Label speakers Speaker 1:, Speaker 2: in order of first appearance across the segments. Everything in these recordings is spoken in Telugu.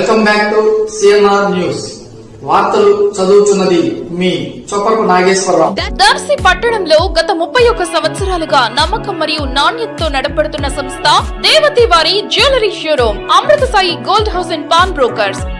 Speaker 1: Welcome back to CNR news. వార్తలు చదువుతున్నది మీ చొప్పకు నాగేశ్వరరావు.
Speaker 2: దర్శి పట్టణంలో గత ముప్పై ఒక్క సంవత్సరాలుగా నమ్మకం మరియు నాణ్యతతో నడపడుతున్న సంస్థ దేవతి వారి jewellery showroom Amrutha Sai gold house and pawn brokers.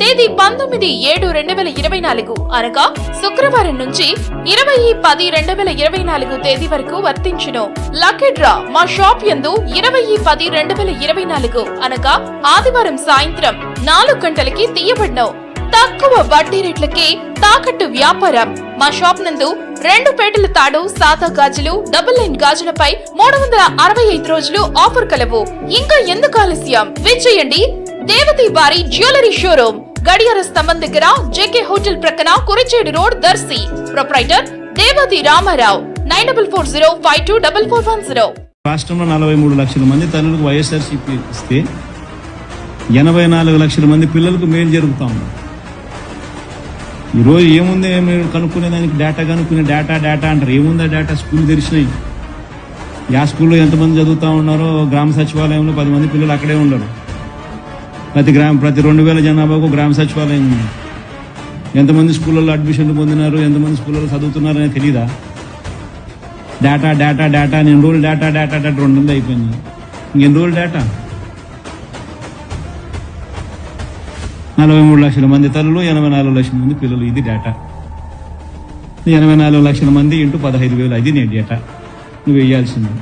Speaker 2: తేదీ పంతొమ్మిది ఏడు రెండు వేల ఇరవై నాలుగు అనగా శుక్రవారం నుంచి ఇరవై పది రెండు వేల ఇరవై నాలుగు తేదీ వరకు వర్తించును. లక్కీ డ్రా మా షాప్ యందు ఇరవై పది రెండు వేల ఇరవై నాలుగు అనగా ఆదివారం సాయంత్రం నాలుగు గంటలకి తీయబడినవు తక్కువ వడ్డీ రేట్లకి తాకట్టు వ్యాపారం మా షాప్ నందు రెండు పేటల తాడు సాదా గాజులు డబుల్ లైన్ గాజులపై మూడు వందల అరవై ఐదు రోజులు ఆఫర్ కలవు. ఇంకా ఎందుకు ఆలస్యం? విచ్చేయండి దేవతి బారి జ్యువెలరీ షోరూమ్ గడియార స్తంభం దగ్గర జేకే హోటల్ ప్రక్కన Kurichedu road Darsi. Proprietor Devathi Ramarao nine double four zero five two double four one zero.
Speaker 3: రాష్ట్రంలో నలభై మూడు లక్షల మంది తల్లులకు వైఎస్ఆర్సీపీ ఇస్తే ఎనభై నాలుగు లక్షల మంది పిల్లలకు మేలు జరుగుతా ఉంది. ఈరోజు ఏముంది? మీరు కనుక్కునే దానికి డేటా కనుక్కునే డేటా డేటా అంటారు. ఏముందా డేటా స్కూల్ తెరిచినాయి. యా స్కూల్లో ఎంతమంది చదువుతా ఉన్నారో గ్రామ సచివాలయంలో పది మంది పిల్లలు అక్కడే ఉండరు. ప్రతి గ్రామ ప్రతి రెండు వేల జనాభాకు గ్రామ సచివాలయం ఉంది. ఎంతమంది స్కూళ్ళల్లో అడ్మిషన్లు పొందినారు ఎంతమంది స్కూళ్ళలో చదువుతున్నారు అనేది తెలీదా? డేటా డేటా డేటా నేను రోజులు డేటా డేటా డేటా రెండు అయిపోయింది. ఇంకెన్ని రోజులు డేటా నలభై మూడు లక్షల మంది తల్లులు ఎనభై నాలుగు లక్షల మంది పిల్లలు. ఇది డేటా ఎనభై నాలుగు లక్షల మంది ఇంటూ పదహైదు వేలు. అది నేను డేటా నువ్వు వేయాల్సింది